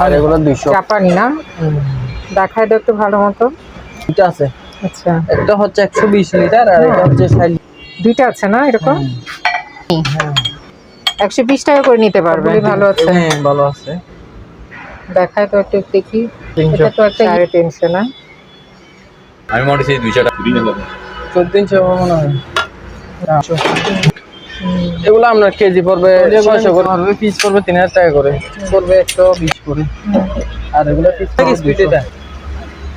আর এগুলো দুইশো। জাপানি না? দেখায় দাও একটু ভালো মতো। দুইটা আছে। আচ্ছা। একটা হচ্ছে একশো বিশ লিটার আর এটা হচ্ছে ষাট দুইটা আছে না এরকম? একশো বিশ টাকা করে নিতে পারবে। ভালো আছে। হ্যাঁ ভালো আছে। দেখায় তো একটু দেখি। এটা তো একটা সাড়ে তিনশো। না? আমি মনে হচ্ছে এই দুইশো টাকা ঘুরিয়ে নেব চোদ্দিনশো মনে হয়। এগুলো আমরা কেজি পড়বে ছয়শো করে। পড়বে পিস পড়বে তিন হাজার টাকা করে। পড়বে একশো বিশ করে। আর এগুলো পিস স্পিড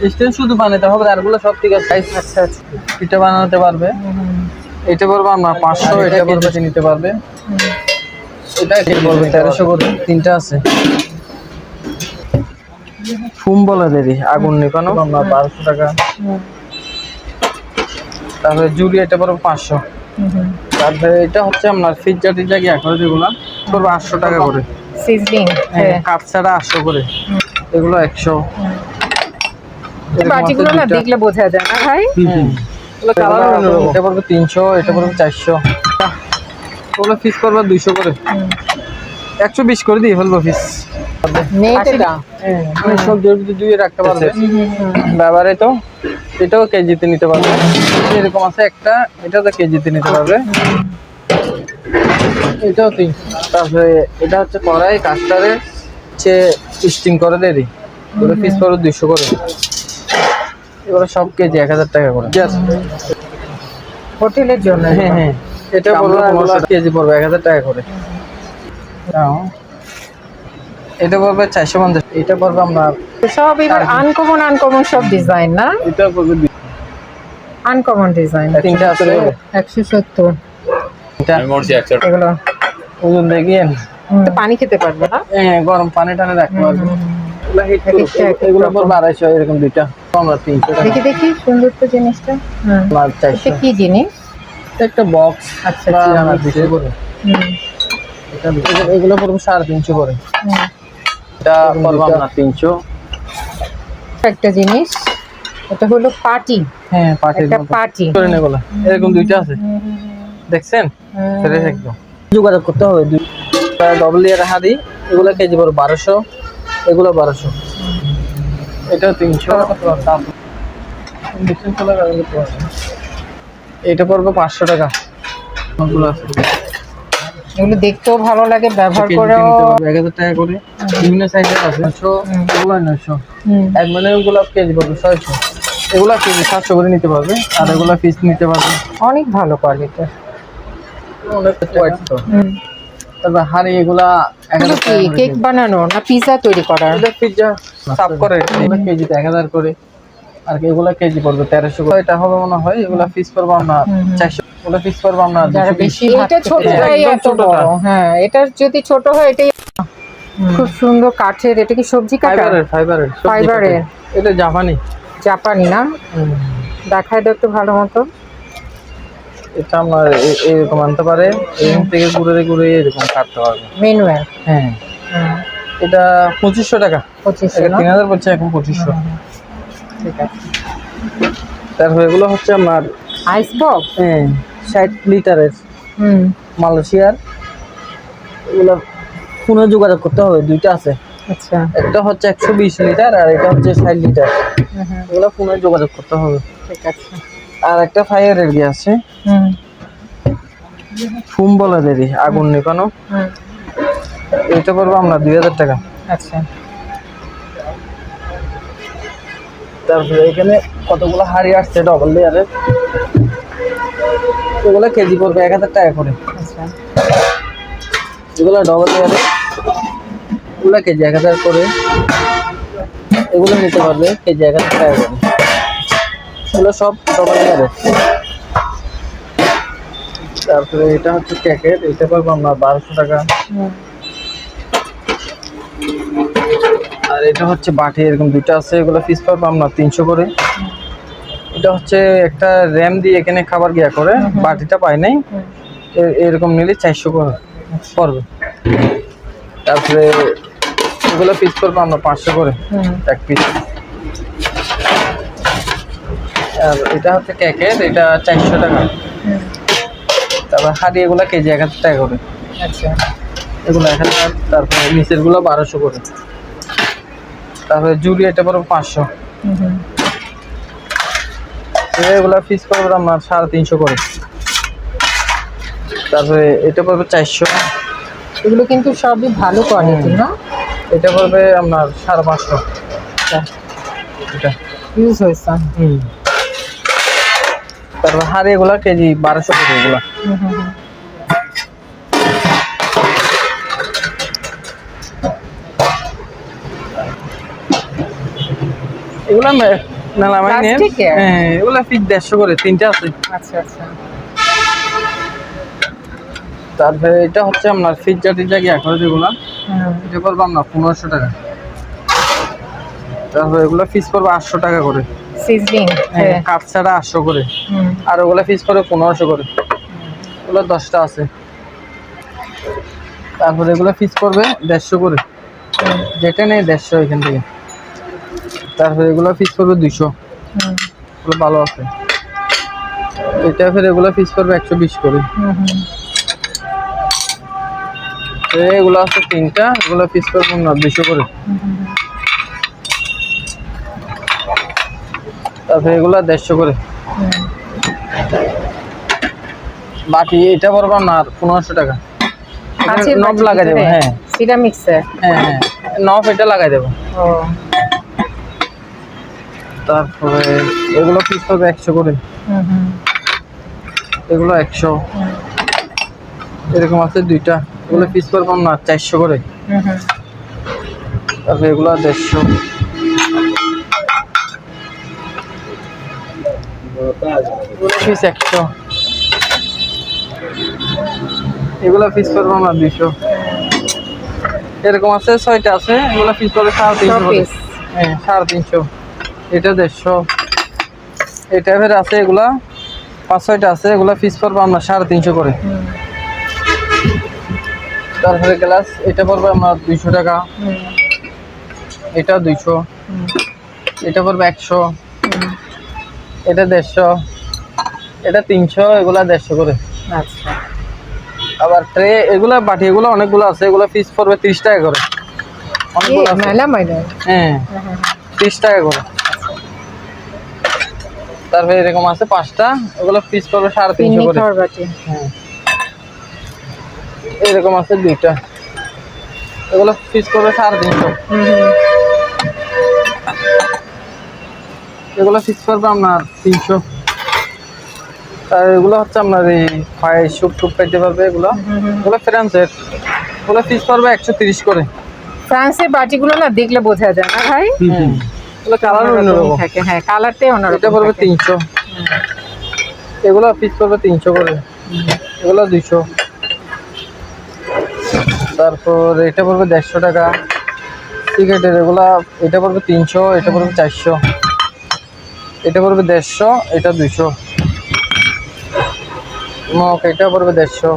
এটা শুধু বানাতে হবে আর এগুলো সব ঠিক আছে। আচ্ছা আচ্ছা পিঠা বানাতে পারবে। এটা পড়বে আমরা পাঁচশো এটা পড়বে নিতে পারবে। এটা কেজি পড়বে তেরোশো করে তিনটা আছে। ফুম বলে দেরি আগুন নিকানো। আমরা বারোশো টাকা। তারপরে জুড়ি এটা পড়বে পাঁচশো। তারপরে এটা হচ্ছে আপনার পিজ্জা টিজ্জা কি এখন যেগুলো পড়বে আটশো টাকা করে। সিজলিং হ্যাঁ। কাপ ছাড়া আটশো করে। এগুলো একশো। বাটিগুলো না দেখলে বোঝা যায় না ভাই। এটা পড়বে তিনশো এটা পড়বে চারশো। ওগুলো ফিস করবে দুইশো করে। একশো বিশ করে দিয়ে ফেলব ফিস দিয়ে রাখতে পারবে ব্যাপারে তো এটাও কেজিতে নিতে পারবে এরকম আছে একটা এটা তো কেজিতে নিতে পারবে। এটাও তিন। তারপরে এটা হচ্ছে কড়াই কাস্টারে হচ্ছে স্টিং করে দেরি। এগুলো পিস দুইশো করে। এগুলো সব কেজি এক হাজার টাকা করে। হোটেলের জন্য হ্যাঁ হ্যাঁ। এটা কেজি পড়বে এক হাজার টাকা করে। এটা পড়বে চারশো পঞ্চাশ। এটা পড়বে আপনার সব এবার আনকমন আনকমন সব ডিজাইন না? এটা পড়বে আনকমন ডিজাইন তিনটা আছে একশো সত্তর। এগুলো। ওজন দেখিয়েন পানি খেতে পারবে না? হ্যাঁ গরম পানি টানে রাখতে পারবে এগুলো। পড়বে আড়াইশো এরকম দুইটা। আমরা তিনশো দেখি দেখি সুন্দর তো জিনিসটা। কি জিনিস? এটা একটা বক্স আচ্ছা, বা আচ্ছা। আমরা এগুলো- পড়বে সাড়ে তিনশো করে। এটা পড়বে আপনার তিনশো। একটা জিনিস এটা হলো পার্টি হ্যাঁ পাটির একটা পার্টি করে নে এরকম দুইটা আছে। দেখছেন? ফ্রেশ একদম। যোগাযোগ করতে হবে। দুই ডবল ইয়ার হাদি এগুলো কেজি পড়বে বারোশো। এগুলো বারোশো। এটাও তিনশো। ইন্ডাকশন চলে ব্যবহার এটা পড়বে পাঁচশো টাকা। সবগুলো আছে। এগুলো দেখতেও ভালো লাগে ব্যবহার করেও। এক হাজার টাকা করে। বিভিন্ন সাইজের আছে নশো এগুলো নশো এক মানে এগুলো কেজি পড়বে ছয়শো। এগুলো কেজি সাতশো করে নিতে পারবে আর এগুলো পিস নিতে পারবে। অনেক ভালো কোয়ালিটির অনেক কোয়ালিটি তারপর হাড়ি এগুলা করে কেক বানানো না পিজা তৈরি করার? এটা সাফ করে এগুলো কেজিতে এক হাজার করে। আর এগুলো কেজি পড়বে তেরোশো করে। এটা হবে মনে হয় এগুলা পিস করব আমরা চারশো ওগুলো পিস করব আমরা যারা বেশি। এটা ছোটটাই এত বড়। হ্যাঁ এটা যদি ছোট হয় এটাই খুব সুন্দর কাঠের। এটা কি সবজি কাটা ফাইবারের ফাইবারের ফাইবারের। এটা জাপানি। জাপানি না? দেখায় দাও একটু ভালো মতো। এটা আমার এরকম আনতে পারে। এরকম থেকে ঘুরে ঘুরে এরকম কাটতে পারবে। ম্যানুয়াল হ্যাঁ। এটা পঁচিশশো টাকা। পঁচিশশো তিন হাজার পড়ছে এখন পঁচিশশো। ঠিক আছে। তারপর এগুলো হচ্ছে আপনার আইস বক্স হ্যাঁ। ষাট লিটারের হুম। মালয়েশিয়ার। এগুলো ফোনে যোগাযোগ করতে হবে দুইটা আছে। আচ্ছা। একটা হচ্ছে একশো বিশ লিটার আর এটা হচ্ছে ষাট লিটার। এগুলো ফোনে যোগাযোগ করতে হবে। ঠিক আছে। আর একটা ফায়ারের গিয়ে আছে। হুম। ফুম বলে দেরি আগুন হুম। এটা পড়ব আমরা দুই হাজার টাকা। আচ্ছা। তারপরে এখানে কতগুলো হাড়ি আসছে ডবল লেয়ারের এগুলো কেজি পড়বে এক হাজার টাকা করে। আচ্ছা। এগুলো ডবল লেয়ারে এগুলো কেজি এক হাজার করে। এগুলো নিতে পারবে কেজি এক হাজার টাকা করে। এগুলো সব ডবল লেয়ারে তারপরে এটা হচ্ছে প্যাকেট এটা পারব আমরা বারোশো টাকা। আর এটা হচ্ছে বাটি এরকম দুটো আছে এগুলো পিস পাবো আমরা তিনশো করে। এটা হচ্ছে একটা র্যাম দিয়ে এখানে খাবার গিয়া করে বাটিটা পাই নাই। এরকম নিলে চারশো করে পড়বে। তারপরে এগুলো পিস করব আমরা পাঁচশো করে এক পিস আর এটা হচ্ছে ক্যাকেট এটা চারশো টাকা। তারপর হাড়ি এগুলো কেজি এক হাজার টাকা করে। আচ্ছা। এগুলো এক হাজার তারপরে নিচেরগুলো বারোশো করে। তারপরে জুড়ি এটা পড়বে পাঁচশো। হুম হুম এগুলো পিস পড়বে আপনার সাড়ে তিনশো করে। তারপরে এটা পড়বে চারশো। এগুলো কিন্তু সবই ভালো কোয়ালিটি না? এটা পড়বে আপনার সাড়ে পাঁচশো। এটা। ইউজ হয়েছে। হুম। তারপর হাড়ি এগুলা কেজি বারোশো করে এগুলা। এগুলা মেলামাইনের Plastic হ্যাঁ এগুলা ফিট দেড়শো করে তিনটা আছে। আচ্ছা আচ্ছা। তারপরে এটা হচ্ছে আপনার ফিজ্জা টিজ্জা গিয়া করে যেগুলা এটা পড়বে আপনার পনেরোশো টাকা। তারপরে এগুলো ফিস পড়বে আটশো টাকা করে। সিজলিং হ্যাঁ কাঠ ছাড়া আটশো করে। হুম। আর ওগুলো ফিস পড়বে পনেরোশো করে। ওগুলো দশটা আছে। তারপরে এগুলো ফিস পড়বে দেড়শো করে। যেটা নেই দেড়শো এখান থেকে। তারপরে এগুলো ফিস পড়বে দুইশো। এগুলো ভালো আছে। এটা ফের এগুলো ফিস পড়বে একশো বিশ করে। এগুলো আছে তিনটা এগুলো ফিস পড়বে না দুইশো করে। তারপরে এগুলো দেড়শো করে। বাকি এটা পড়বে আপনার পনেরোশো টাকা। নব বাটির লাগাই দেবো হ্যাঁ। সিরামিক্সের হ্যাঁ হ্যাঁ। নব এটা লাগাই দেবো। ও। তারপরে এগুলো পিস হবে একশো করে। এগুলো একশো। এরকম আছে দুইটা। এগুলো পিস পড়বে না চারশো করে। তারপরে এগুলো দেড়শো। পিস একশো। এগুলো পিস পড়বে না দুইশো। এরকম আছে ছয়টা আছে। এগুলো পিস পড়বে সাড়ে তিনশো করে। হ্যাঁ সাড়ে তিনশো। এটা দেড়শো। এটা ফের আছে এগুলা। পাঁচ ছয়টা আছে এগুলা পিস পড়বে আমরা সাড়ে তিনশো করে। তারপরে গ্লাস এটা পড়বে আমার দুইশো টাকা। এটা দুইশো। এটা পড়বে একশো। এটা দেড়শো। এটা তিনশো এগুলা দেড়শো করে। আচ্ছা। আবার ট্রে এগুলা বাটি এগুলো অনেকগুলো আছে এগুলো পিস পড়বে তিরিশ টাকা করে। অনেকগুলো আছে। হ্যাঁ। তিরিশ টাকা করে। তারপরে এরকম আছে পাঁচটা ওগুলো পিস পড়বে সাড়ে তিনশো করে। হ্যাঁ। এরকম আছে দুইটা। এগুলো পিস করবে সাড়ে তিনশো। এগুলো পিস করবে আপনার তিনশো। আর এগুলো হচ্ছে আপনার এই ফাই সুপ টুপ পাইতে পারবে এগুলো। এগুলো ফ্রান্সের। এগুলো পিস করবে একশো তিরিশ করে। ফ্রান্সের বাটিগুলো না দেখলে বোঝা যায় না ভাই? কালার অন্যরকম। অন্যরকম থাকে হ্যাঁ কালারটাই অন্যরকম এটা পড়বে তিনশো। এগুলো পিস করবে তিনশো করে। এগুলো দুইশো। তারপর এটা পড়বে দেড়শো টাকা। সিগারেটের এগুলা এটা পড়বে তিনশো এটা পড়বে চারশো। এটা পড়বে দেড়শো এটা দুইশো। মগ এটা পড়বে দেড়শো।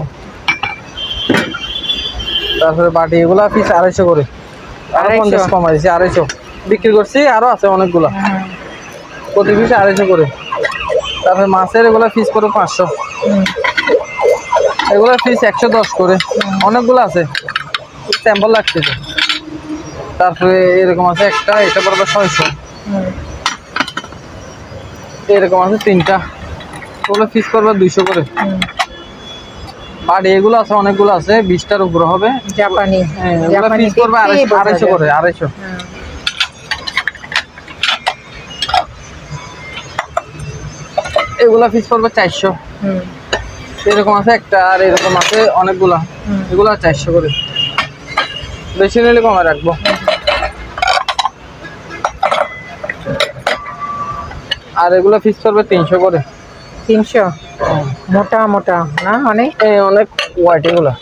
তারপরে বাটি এগুলা পিস আড়াইশো করে। আরও আড়াইশো? পঞ্চাশ আড়াইশো। বিক্রি করছি আরও আছে অনেকগুলা। প্রতি পিস আড়াইশো করে। তারপরে মাছের এগুলো পিস পড়বে পাঁচশো। এগুলো ফিস একশো দশ করে। অনেকগুলো আছে। স্যাম্পল লাগছে তারপরে এরকম আছে একটা এটা পড়বে ছয়শো। এরকম আছে তিনটা। ওগুলো পিস করবে দুইশো করে। আর এগুলো আছে অনেকগুলো আছে। বিশটার উপরে হবে। জাপানি। হ্যাঁ, পিস করবে আড়াইশো। করে আড়াইশো। এগুলো পিস করবে চারশো। হুম, এরকম আছে একটা আর এরকম আছে অনেকগুলা। এগুলো চারশো করে। বেশি নিলে কমে রাখব। আর এগুলো ফিস করবে তিনশো করে। তিনশো? মোটা মোটা না অনেক? এই অনেক হোয়াইট এগুলো।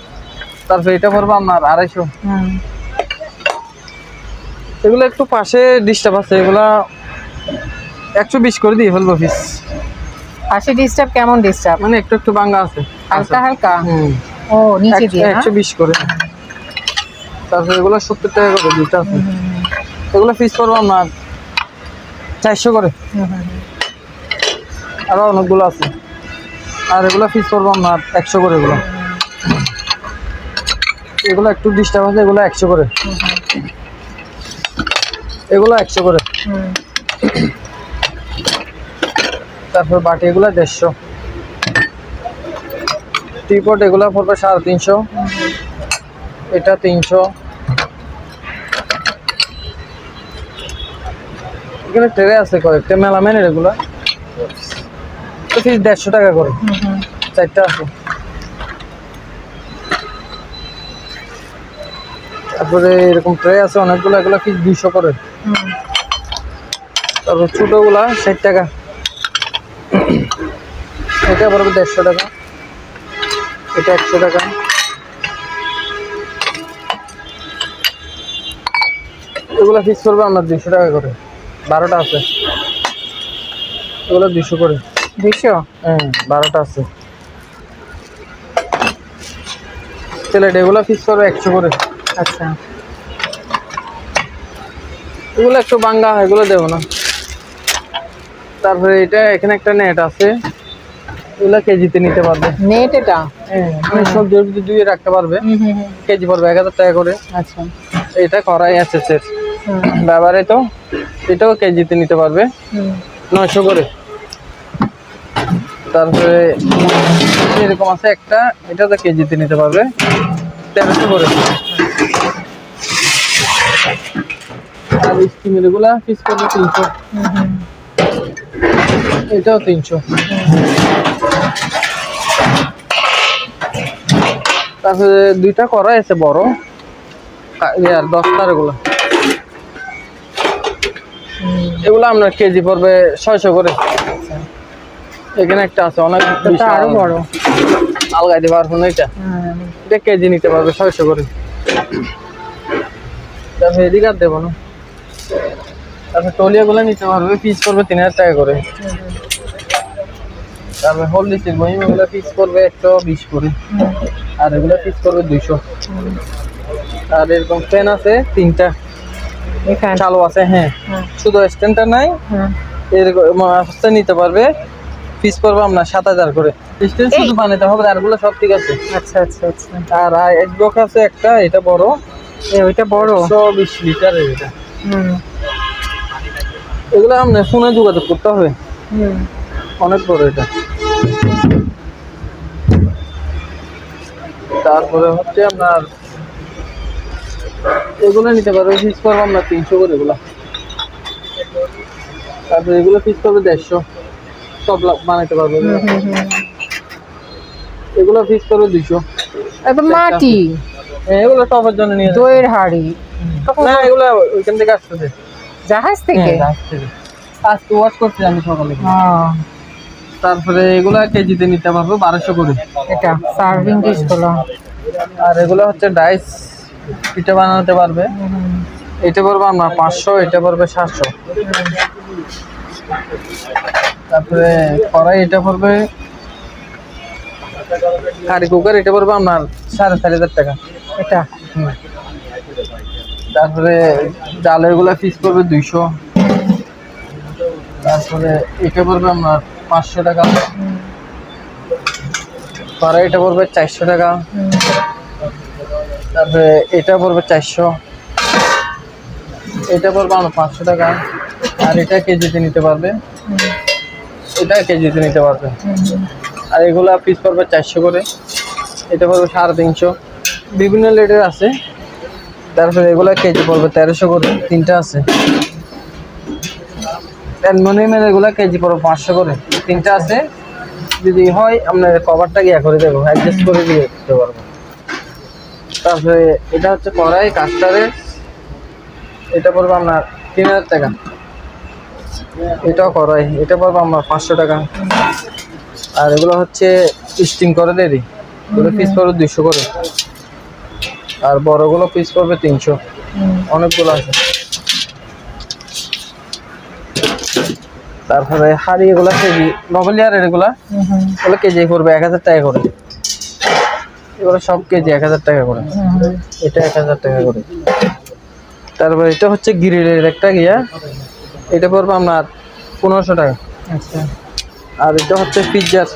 তারপরে এটা পড়বে আপনার আড়াইশো। এগুলো একটু পাশে ডিস্টার্ব আছে। এগুলা একশো বিশ করে দিয়ে ফেলব পিস পাশে ডিস্টার্ব কেমন ডিস্টার্ব মানে একটু একটু ভাঙা আছে। হালকা হালকা? হুম। ও নিচে দিয়ে না? একশো বিশ করে। তারপরে এগুলো সত্তর টাকা করে দুটো আছে। এগুলো পিস করব আপনার চারশো করে। আরও অনেকগুলো আছে। আর এগুলো পিস করব আপনার একশো করে এগুলো। এগুলো একটু ডিস্টার্ব আছে এগুলো একশো করে। এগুলো একশো করে। হুম। তারপর বাটি এগুলো দেড়শো। টিপট এগুলো পড়বে সাড়ে তিনশো। এটা তিনশো। এখানে ট্রে আছে কয়েকটা মেলামেনের এগুলো। তো ফিস দেড়শো টাকা করে। চারটা আছে। তারপরে এরকম ট্রে আছে অনেকগুলো এগুলো ফিস দুইশো করে। তারপর ছোটোগুলা ষাট টাকা। এটা পড়বে দেড়শো টাকা। এটা একশো টাকা। এগুলো ফিক্স করবে আমরা দুশো টাকা করে। বারোটা আছে। এগুলো দুশো করে। দুইশো? হ্যাঁ বারোটা আছে। প্লেট এগুলো ফিক্স করবে একশো করে। আচ্ছা। এগুলো একটু বাঙ্গা এগুলো দেবো না। তারপরে এটা এখানে একটা নেট আছে। এগুলো কেজিতে নিতে পারবে। নেট এটা? হ্যাঁ মানে সবজি টবজি ধুয়ে রাখতে পারবে কেজি পড়বে এক হাজার টাকা করে। আচ্ছা। এটা করাই আছে হুম। ব্যবহারে তো এটাও কেজিতে নিতে পারবে। নয়শো করে। তারপরে এরকম আছে একটা এটা তো কেজিতে নিতে পারবে। তেরোশো করে। আর স্টিমের এগুলা পিস করবে তিনশো। এটাও তিনশো। তারপরে দুইটা করা আছে বড়। কা- ইয়ার দশটার এগুলো। এগুলো আপনার কেজি পড়বে ছয়শো করে। এখানে একটা আছে অনেক আরও বড়। আলগাই দিতে পারব না এটা এটা কেজি নিতে পারবে ছয়শো করে। তারপরে এদিকে আর দেবো না। তারপরে টলিয়াগুলো নিতে পারবে পিস করবে তিন হাজার টাকা করে। তারপরে হলদিসের বহিম পিস করবে একশো বিশ করে। আর এগুলো পিস করবে দুইশো। আর এরকম পেন আছে তিনটা। চালু আছে হ্যাঁ। শুধু স্ট্যান্ডটা নাই হুম এরকম সস্তা নিতে পারবে। পিস করবে আপনার সাত হাজার করে। স্ট্যান্ড শুধু বানাতে হবে আর এগুলো সব ঠিক আছে। আচ্ছা আচ্ছা আচ্ছা। আর এক বক্স আছে একটা এটা বড়। ওইটা বড়। একশো বিশ লিটারের এটা। এগুলো আপনার ফোনে যোগাযোগ করতে হবে। অনেক বড় এটা। তারপরে হচ্ছে আপনার এগুলো নিতে পারবে পিস করব আমরা তিনশো করে এগুলো। তারপরে এগুলো পিস করবে দেড়শো। সব বানাইতে পারবে। এগুলো পিস করবে দুইশো। এত মাটি। এগুলো টপের জন্য নিয়ে দইয়ের হাড়ি। না এগুলো ওইখান থেকে আসতেছে। জাহাজ থেকে? হ্যাঁ, জাহাজ থেকে। আজকে ওয়াশ করছি আমি সকালে। হ্যাঁ তারপরে এগুলো কেজিতে নিতে পারব বারোশো করে। এটা সার্ভিং ডিশগুলো আর এগুলো হচ্ছে ডাইস পিঠা বানাতে পারবে। এটা পড়বে আপনার পাঁচশো এটা পড়বে সাতশো। তারপরে কড়াই এটা পড়বে কারি কুকার এটা পড়বে আপনার সাড়ে চার হাজার টাকা। এটা? তারপরে ডালেরগুলা পিস পড়বে দুইশো। তারপরে এটা পড়বে আপনার পাঁচশো টাকা। কড়াই এটা পড়বে চারশো টাকা। তারপরে এটা পড়বে চারশো। এটা পড়বে আমার পাঁচশো টাকা। আর এটা কেজিতে নিতে পারবে। এটা কেজিতে নিতে পারবে। আর এগুলো পিস পড়বে চারশো করে। এটা পড়বে সাড়ে তিনশো। বিভিন্ন রেটের আছে। তারপরে এগুলো কেজি পড়বে তেরোশো করে। তিনটা আছে। অ্যালমোনিয়ামের এগুলো কেজি পড়বে পাঁচশো করে। তিনটা আছে। যদি হয় আপনার কভারটা গিয়া করে দেবো অ্যাডজাস্ট করে দিয়ে দিতে পারব। তারপরে এটা হচ্ছে কড়াই কাস্টারের এটা পড়বে আপনার তিন হাজার টাকা। এটাও কড়াই এটা পড়বে আপনার পাঁচশো টাকা। আর এগুলো হচ্ছে স্টিম করে দেরি। এগুলো পিস পড়বে দুইশো করে। আর বড়গুলো পিস পড়বে তিনশো। অনেকগুলো আছে। তারপরে হাড়ি এগুলো কেজি নভেলিয়ারের এগুলা এগুলো কেজি পড়বে এক হাজার টাকা করে। এগুলো সব কেজি এক হাজার টাকা করে। এটা এক হাজার টাকা করে। তারপরে এটা হচ্ছে গ্রিলের একটা গিয়া এটা পড়বে আপনার পনেরোশো টাকা। আচ্ছা। আর এটা হচ্ছে পিৎজার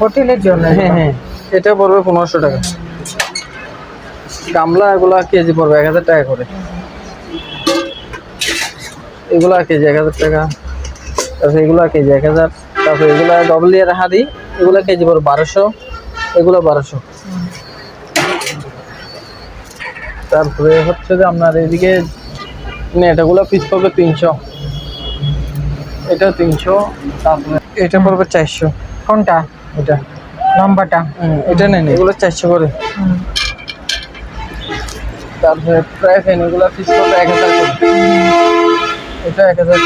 হোটেলের জন্য হ্যাঁ হ্যাঁ। এটা পড়বে পনেরোশো টাকা। গামলা এগুলা কেজি পড়বে এক হাজার টাকা করে। এগুলো কেজি এক হাজার টাকা। তারপরে এগুলো কেজি এক হাজার। তারপরে এগুলো ডবল ইয়ার হাড়ি এগুলো কেজি পড়বে বারোশো। এগুলো বারোশো। তারপরে হচ্ছে যে আপনার এদিকে নেটাগুলো পিস পড়বে তিনশো। এটা তিনশো, তারপরে এটা পড়বে চারশো। কোনটা? এটা। লম্বাটা এটা নেন। এগুলো চারশো করে। তারপরে প্রায় ফ্যান এগুলো পিস পড়বে এক হাজার করে। এটা এক হাজার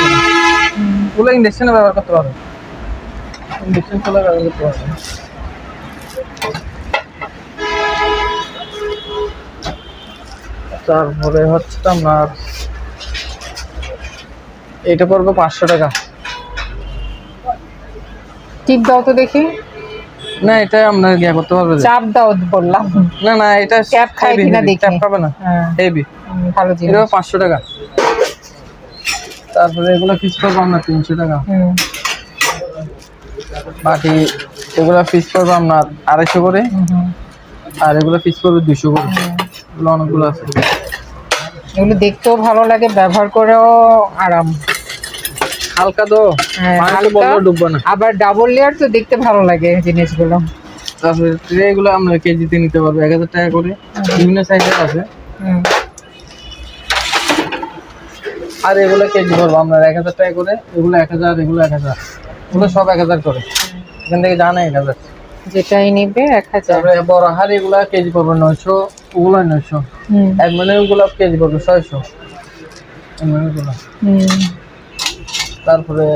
এগুলো ইন্ডাকশনে ব্যবহার করতে পারবে ইন্ডাকশন চলে ব্যবহার করতে পারবে তারপরে হচ্ছে আপনার এটা পড়বে পাঁচশো টাকা। টিপ দাও তো দেখি। না এটা আপনার ইয়ে করতে পারবে চাপ দাও বললাম। না না এটা খায় heavy, কিনা দেখি। cap খাবে না। হ্যাঁ হেভি হুম, ভালো জিনিস। এটা পাঁচশো টাকা। তারপরে এগুলো পিস পড়বে আপনার তিনশো টাকা। বাকি এগুলো পিস পড়বে আপনার আড়াইশো করে। আর এগুলো পিস পড়বে দুশো করে। এগুলো অনেকগুলো আছে। এগুলো দেখতেও ভালো লাগে ব্যবহার করেও আরাম। হালকা তো হ্যাঁ। ডুববে না। আবার ডাবল লেয়ার তো দেখতে ভালো লাগে জিনিসগুলো। তারপরে ট্রে এগুলো আমরা কেজিতে নিতে পারব এক হাজার টাকা করে। বিভিন্ন সাইজের আছে। আর এগুলো কেজি পড়ব আপনার এক হাজার টাকা করে এগুলো এক হাজার এগুলো এক হাজার। এগুলো সব এক হাজার করে। এখান থেকে জানা এক হাজার। যেটাই নিবে এক হাজার। বড় হার এগুলো কেজি পড়বে নয়শো ওগুলো নয়শো। হুম, অ্যালুমিনিয়ামগুলো কেজি পড়বে ছয়শো। তারপরে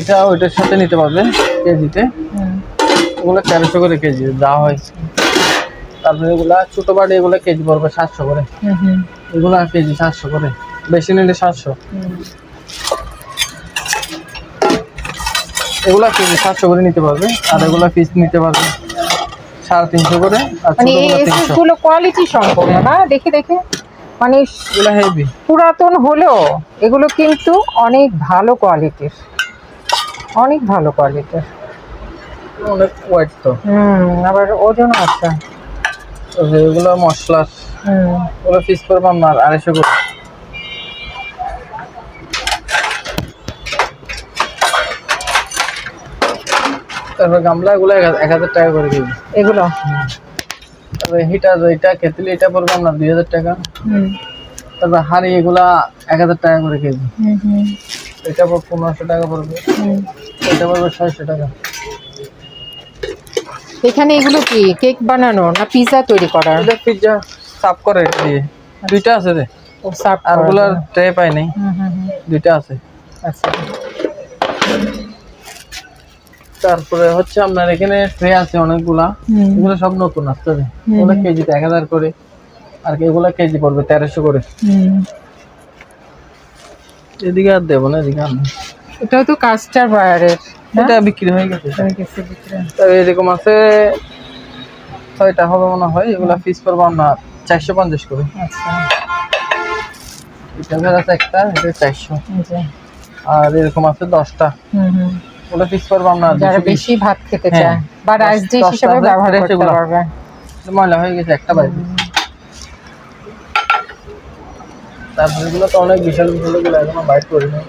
এটা ওইটার সাথে নিতে পারবে কেজিতে। ওগুলো তেরোশো করে কেজি দেওয়া হয়। তারপরে এগুলা ছোট বাড়ি এগুলো কেজি পড়বে সাতশো করে। এগুলো কেজি সাতশো করে। বেশি নিলে সাতশো। এগুলো কেজি সাতশো করে নিতে পারবে? আর এগুলো পিস নিতে পারবে সাড়ে তিনশো করে আর ছোটগুলো কোয়ালিটি সম্পূর্ণ না? দেখে দেখে। মানে হেভি পুরাতন হলেও এগুলো কিন্তু অনেক ভালো কোয়ালিটির অনেক ভালো কোয়ালিটির অনেক ওয়েট তো। হুম আবার ওজন আছে। এগুলো মশলা হুম। ওগুলো পিস করব আপনার আড়াইশো করে। তারপর গামলা এগুলো এক হাজার- টাকা করে কেজি। এগুলো? তারপরে হিটার এটা কেতলি এটা পড়বে আপনার দুই হাজার টাকা। তারপর হাঁড়ি এগুলা এক হাজার টাকা করে কেজি। এটা পড়বে পনেরোশো টাকা পড়বে। এটা পড়বে ছয়শো টাকা। এখানে এগুলো কি কেক বানানো না পিৎজা তৈরি করার? এটা পিৎজা সাফ করে দিয়ে। দুইটা আছে রে। ও সার্ভ আর ওগুলার ট্রে পাই নাই। দুইটা আছে। আচ্ছা। তারপরে হচ্ছে আপনার এখানে ট্রে আছে অনেকগুলা। এগুলো সব নতুন আসতে হবে ওগুলো কেজিতে এক হাজার করে। আর এগুলো কেজি পড়বে তেরোশো করে। এদিকে আর দেবো না এদিকে আর। এটাও তো কাস্টার বায়ারের এটা বিক্রি হয়ে গেছে। তবে এরকম আছে ছয়টা হবে মনে হয় এগুলা পিস পড়ব আপনার চারশো পঞ্চাশ করে। আচ্ছা। এটা আছে একটা এটা চারশো। আর এরকম আছে দশটা। হুম হুম। পিস আপনার যারা বেশি। ভাত খেতে হ্যাঁ। চায় বা রাইস ডিশ হিসেবে ব্যবহার করতে পারবে। ময়লা হয়ে গেছে একটা বাইরে তারপরে তো অনেক বিশাল বিশাল এখনও বাইর করিনি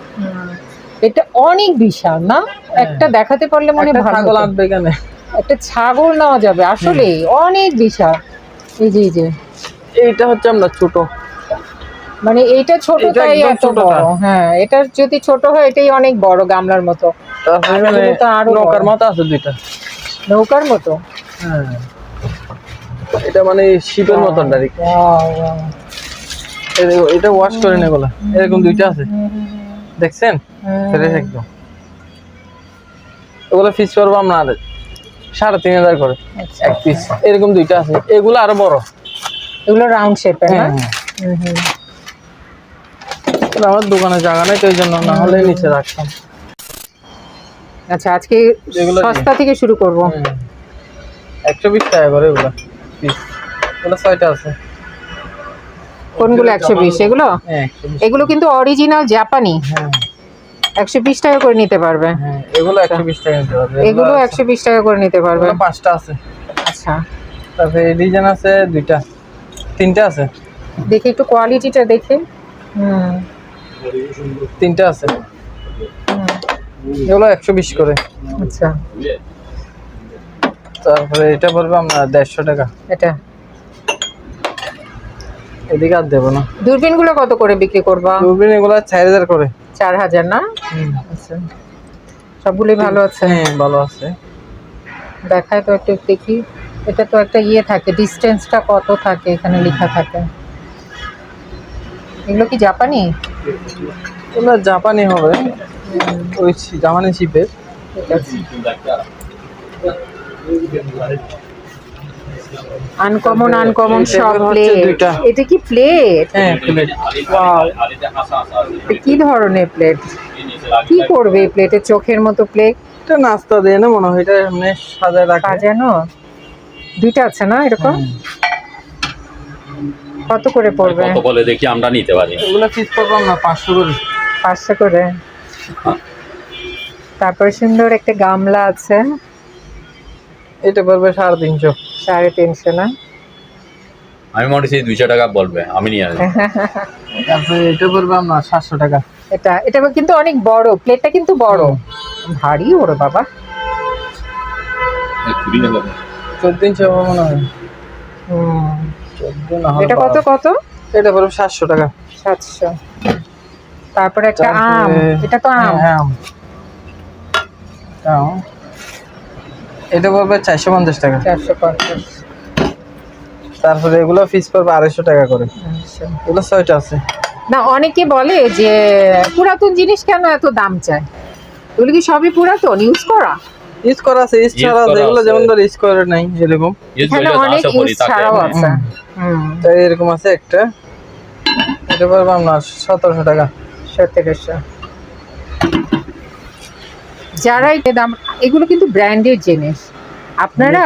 এটা অনেক বিশাল না? একটা দেখাতে পারলে মনে ছাগল। আনবে এখানে। একটা ছাগল নেওয়া যাবে আসলে অনেক বিশাল। এই যে এই যে। এইটা হচ্ছে আমরা ছোট। মানে এইটা ছোট তাই এত বড়। হ্যাঁ এটা যদি ছোট হয় এটাই অনেক বড় গামলার মতো। আর আরও নৌকার মতো আছে দুইটা। নৌকার মতো? হ্যাঁ। এটা মানে শিপের মতন wow. এটা ওয়াশ করে না এরকম দুইটা আছে। দেখছেন? ফ্রেশ একদম। এগুলো পিস করব আপনার সাড়ে তিন হাজার করে। আচ্ছা, এক পিস এরকম দুইটা আছে। এগুলো আরও বড়। এগুলো রাউন্ড শেপের না? হ্যাঁ। কিন্তু আমার দোকানে জায়গা নেই তো এই জন্য না হলে নিচে রাখতাম। আচ্ছা আজকে? সস্তা থেকে শুরু করব। একশো বিশ টাকা করে এগুলো এগুলো ছয়টা আছে। কোনগুলো একশো বিশ? এগুলো? হ্যাঁ এগুলো কিন্তু অরিজিনাল জাপানি হ্যাঁ। একশো বিশ টাকা করে নিতে পারবে। হ্যাঁ এগুলো একশো বিশ টাকা নিতে পারবে। এগুলো একশো বিশ টাকা করে নিতে পারবে। পাঁচটা আছে। আচ্ছা। তারপরে ডিজাইন আছে দুইটা। তিনটা আছে। দেখি একটু কোয়ালিটিটা দেখে। হুম। তিনটা আছে। এগুলো একশো বিশ করে। আচ্ছা। তারপরে এটা পড়বে আপনার দেড়শো টাকা। এটা। এদিকে আর দেবো না। দূরবীনগুলো কত করে বিক্রি করবা? দূরবীন এগুলো চার হাজার করে। চার হাজার না? আচ্ছা। সবগুলোই ভালো আছে? হ্যাঁ ভালো আছে। দেখায় তো একটু দেখি। এটা তো একটা ইয়ে থাকে ডিস্টেন্সটা কত থাকে এখানে লেখা থাকে? এগুলো কি জাপানি? এগুলো জাপানি হবে। ওই জাপানি শিপের আনকমন আনকমন সব প্লেট। এটা কি প্লেট হ্যাঁ প্লেট কি ধরনের প্লেট কি করবে এই প্লেটে চোখের মতো প্লেট এটা নাস্তা দিয়ে না মনে হয় এটা এমনি সাজায় রাখা। সাজানো? দুইটা আছে না এরকম? কত করে পড়বে? কত বলে দেখি আমরা নিতে পারি। এগুলো পিস পাবো না পাঁচশো করে। পাঁচশো করে। তারপর সুন্দর একটা গামলা আছে। এটা পড়বে সাড়ে তিনশো। সাড়ে তিনশো না? আমি মনে হচ্ছে দুইশো টাকা বলবে আমি নিয়ে আসব। তারপরে এটা পড়বে আপনার সাতশো টাকা। এটা এটা কিন্তু অনেক বড় প্লেটটা কিন্তু বড়। ভারী ওরে বাবা। চোদ্দ ইঞ্চি হবে মনে হয়। এটা কত কত? এটা পড়বে সাতশো টাকা। সাতশো। তারপরে একটা আম এটা তো আম। হ্যাঁ, আম। এটা পড়বে চারশো পঞ্চাশ টাকা। চারশো পঞ্চাশ। তারপরে এগুলো পিস পড়বে আড়াইশো টাকা করে। আচ্ছা। এগুলো ছয়টা আছে। না অনেকে বলে যে পুরাতন জিনিস কেন এত দাম চায়? এগুলো কি সবই পুরাতন? ইউজ করা? ইউজ করা আছে ইউজ ছাড়া আছে। এগুলো যেমন ধর ইউজ করে নাই এরকম এখানে অনেক ইউজ ছাড়াও আছে। হুম। তাই এরকম আছে একটা। এটা পড়বে আপনার সতেরোশো টাকা। সতেরোশো যারা দাম এগুলো কিন্তু ব্র্যান্ডের জিনিস। আপনারা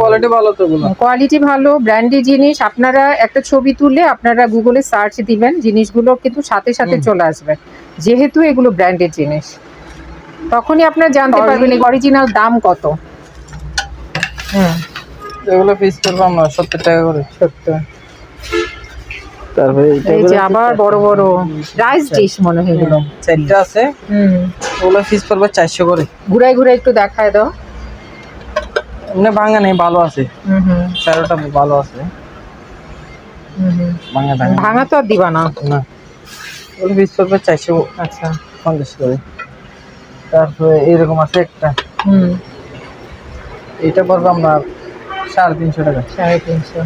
কোয়ালিটি ভালো। তো কোয়ালিটি ভালো ব্র্যান্ডের জিনিস আপনারা একটা ছবি তুলে আপনারা গুগলে সার্চ দিবেন জিনিসগুলো কিন্তু সাথে সাথে চলে আসবে। যেহেতু এগুলো ব্র্যান্ডের জিনিস। তখনই আপনারা জানতে পারবেন অরিজিনাল দাম কত। হুম। এগুলো পিস পড়বে আপনার সত্তর টাকা করে। সত্য তারপরে এই যে আবার বড় বড় রাইস ডিশ মনে হয় এগুলো। চারটা আছে। হুম। ওগুলো পিস পড়বে চারশো করে। ঘুরাই ঘুরাই একটু দেখায় দাও। এমনি ভাঙা নেই ভালো আছে। হুম হুম। চারোটা ভালো আছে। ভাঙা তো আর দিবা না। না। ওগুলো পিস পড়বে চারশো আচ্ছা। পঞ্চাশ করে। তারপরে এরকম আছে একটা। হুম। এটা পড়বে আপনার সাড়ে তিনশো টাকা। সাড়ে তিনশো।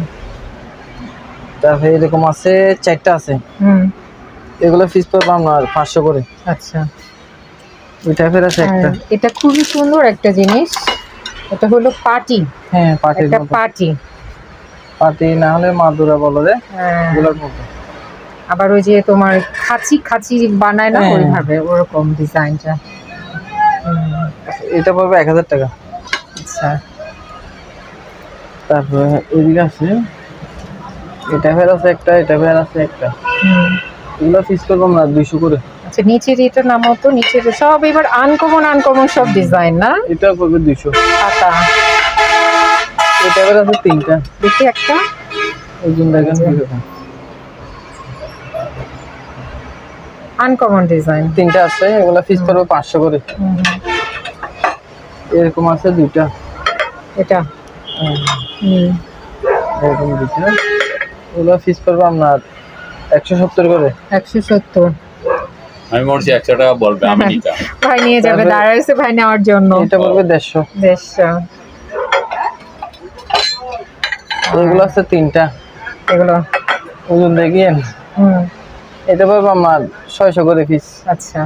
তারপরে এরকম আছে চারটা আছে। হুম। এগুলো পিস পড়বে আপনার পাঁচশো করে। আচ্ছা। ওই টাইপের আছে একটা। এটা খুবই সুন্দর একটা জিনিস। এটা হলো পাটি। হ্যাঁ পাটির একটা পাটি। পাটি না হলে মাদুরা বলো রে। হ্যাঁ, এগুলোর মতো। আবার ওই যে তোমার খাঁচি খাঁচি বানায় না হ্যাঁ। ওইভাবে ওরকম ডিজাইনটা। এটা পড়বে এক হাজার টাকা। আচ্ছা। তারপরে এদিকে আছে এটা ফের আছে একটা এটা ফের আছে একটা। হুম। এগুলো পিস করব আমরা দুইশো করে। আচ্ছা নিচের এটা নামও তো নিচের সব এবার আনকমন আনকমন সব ডিজাইন না? এটা পড়বে দুইশো। পাতা। এটা ফের আছে তিনটা। দেখি একটা। ওজন দেখেন আনকমন ডিজাইন তিনটা আছে এগুলো পিস করবে পাঁচশো করে। এরকম আছে দুইটা। এটা। হুম। এরকম দুইটা। এগুলো পিস করবে আপনার একশো সত্তর করে। একশো সত্তর। আমি একশো টাকা বলবে আমি নিতাম। ভাই নিয়ে যাবে দাঁড়াইছে ভাই নেওয়ার জন্য। এটা পড়বে দেড়শো। দেড়শো। এগুলো আছে তিনটা। এগুলো। ওজন দেখিয়েন এটা পড়বে আপনার ছয়শো করে পিস আচ্ছা।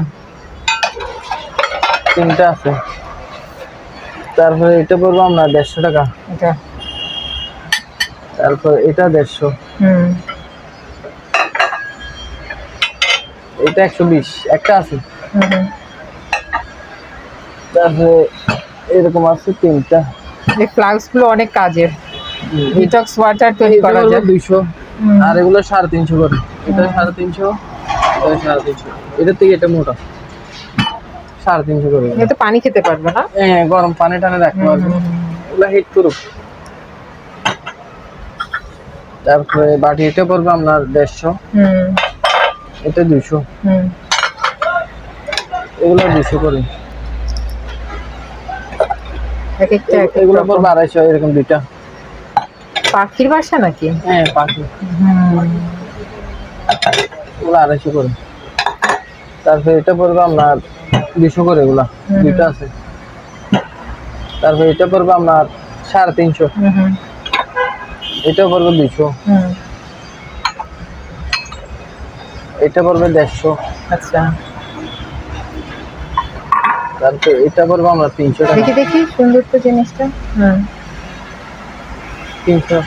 তিনটা আছে। তারপরে এটা পড়বে আপনার দেড়শো টাকা। এটা। তারপর এটা দেড়শো। হুম। এটা একশো বিশ একটা আছে। তারপরে এরকম আছে তিনটা। এই ফ্লাক্সগুলো অনেক কাজের। ডিটক্স ওয়াটার তৈরি করা যায়। দুইশো। আর এগুলো সাড়ে তিনশো করে। এটা সাড়ে তিনশো এটা সাড়ে তিনশো। এটার থেকে এটা মোটা। সাড়ে তিনশো করে। এটা পানি খেতে পারবে না? হ্যাঁ গরম পানি টানে রাখতে পারবে। এগুলো হিট করুক। তারপরে বাটি এটা পড়বে আপনার দেড়শো। এটা দুশো এগুলো দুশো করে। এগুলো পড়বে আড়াইশো এরকম দুইটা। পাখির বাসা নাকি? হ্যাঁ পাখি। এগুলো আড়াইশো করে। তারপরে এটা পড়বে আপনার দুশো করে এগুলা। দুইটা আছে। তারপরে এটা পড়বে আপনার সাড়ে তিনশো। এটা পড়বে দুইশো। এটা পড়বে দেড়শো। আচ্ছা। তারপরে এটা পড়বে আমরা তিনশো টাকা। দেখি দেখি সুন্দর তো জিনিসটা। হুম। তিনশো।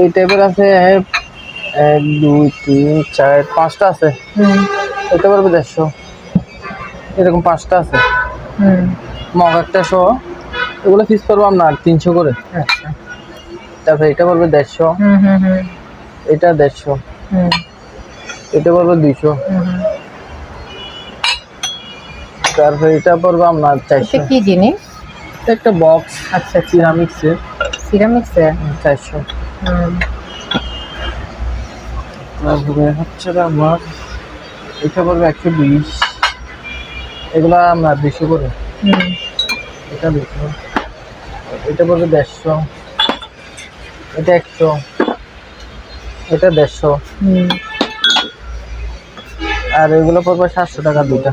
এই টাইপের আছে এক দুই তিন চার পাঁচটা আছে। এটা পড়বে দেড়শো। এরকম পাঁচটা আছে। মগ একটা শো। এগুলো ফিস পড়ব আপনার তিনশো করে। আচ্ছা। তারপরে এটা পড়বে দেড়শো। হুম হুম হুম। এটা দেড়শো। হুম। এটা পড়বে দুইশো। তারপরে এটা পড়বে আপনার এটা চারশো কি জিনিস? একটা বক্স আচ্ছা সিরামিক্সের সিরামিক্সের চারশো। তারপরে হচ্ছে আমার এটা পড়বে একশো বিশ। এগুলো আপনার দুশো করে। হুম। এটা দুশো এটা পড়বে দেড়শো। এটা একশো। এটা দেড়শো। আর এগুলো পড়বে সাতশো টাকা দুটা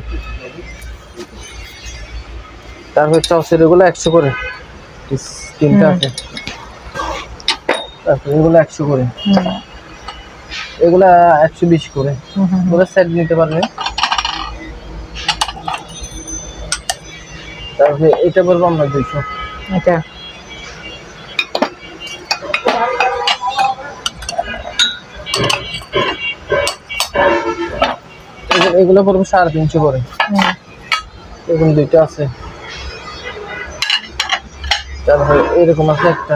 তারপর চসের এগুলো একশো করে। তিনটা আছে। তারপর এগুলো একশো করে। এগুলা একশো বিশ করে। এগুলো সেট নিতে পারবে। তারপরে এটা পড়ব আমরা দুইশো। এগুলো- পড়ব সাড়ে তিনশো করে। এরকম দুইটা আছে। তারপরে এরকম আছে একটা।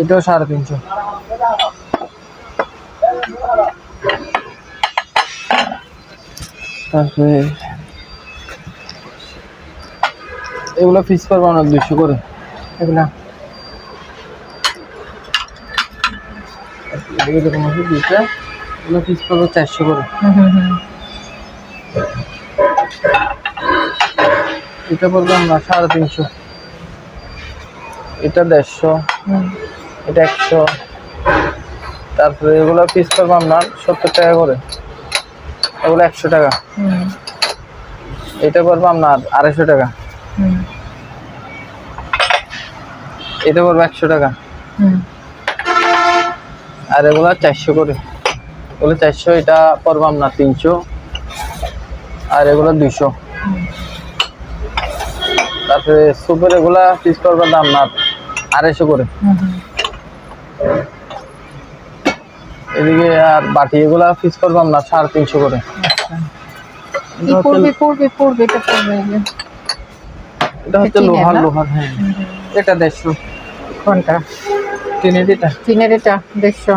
এটাও সাড়ে তিনশো। তারপরে এগুলো ফিস করব আমরা দুশো করে। এগুলা। এরকম আছে দুইটা। এগুলো ফিস করব চারশো করে। এটা পড়বে আমরা সাড়ে তিনশো। এটা দেড়শো এটা একশো। তারপরে এগুলো পিস করব আপনার সত্তর টাকা করে। এগুলো একশো টাকা। এটা পড়ব আপনার আড়াইশো টাকা। এটা পড়ব একশো টাকা। আর এগুলো চারশো করে। এগুলো চারশো এটা পড়ব আপনার তিনশো। আর এগুলো দুইশো। তারপরে সুপের এগুলা পিস করব দাম না আড়াইশো করে। এদিকে আর বাটি এগুলা পিস করব আপনার সাড়ে তিনশো করে। পড়বে এটা হচ্ছে লোহার লোহার হ্যাঁ। এটা দেড়শো। কোনটা? টিনের এটা। চীনের এটা দেড়শো।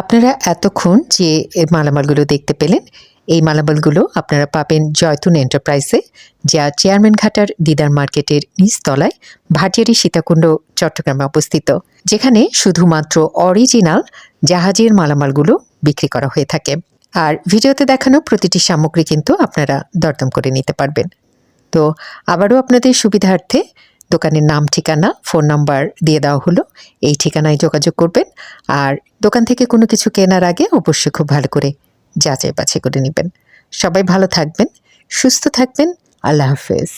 আপনারা এতক্ষণ যে মালামালগুলো দেখতে পেলেন এই মালামালগুলো আপনারা পাবেন জয়তুন এন্টারপ্রাইজে, যা চেয়ারম্যান ঘাটার দিদার মার্কেটের নিচতলায় ভাটিয়ারি সীতাকুণ্ড, চট্টগ্রামে অবস্থিত, যেখানে শুধুমাত্র অরিজিনাল জাহাজের মালামালগুলো বিক্রি করা হয়ে থাকে। আর ভিডিওতে দেখানো প্রতিটি সামগ্রী কিন্তু আপনারা দরদম করে নিতে পারবেন। তো আবারও আপনাদের সুবিধার্থে দোকানের নাম, ঠিকানা, ফোন নাম্বার দিয়ে দেওয়া হলো। এই ঠিকানায় যোগাযোগ করবেন। আর দোকান থেকে কোনো কিছু কেনার আগে অবশ্যই খুব ভালো করে যাচাই বাছাই করে নেবেন। সবাই ভালো থাকবেন সুস্থ থাকবেন। আল্লাহ হাফেজ।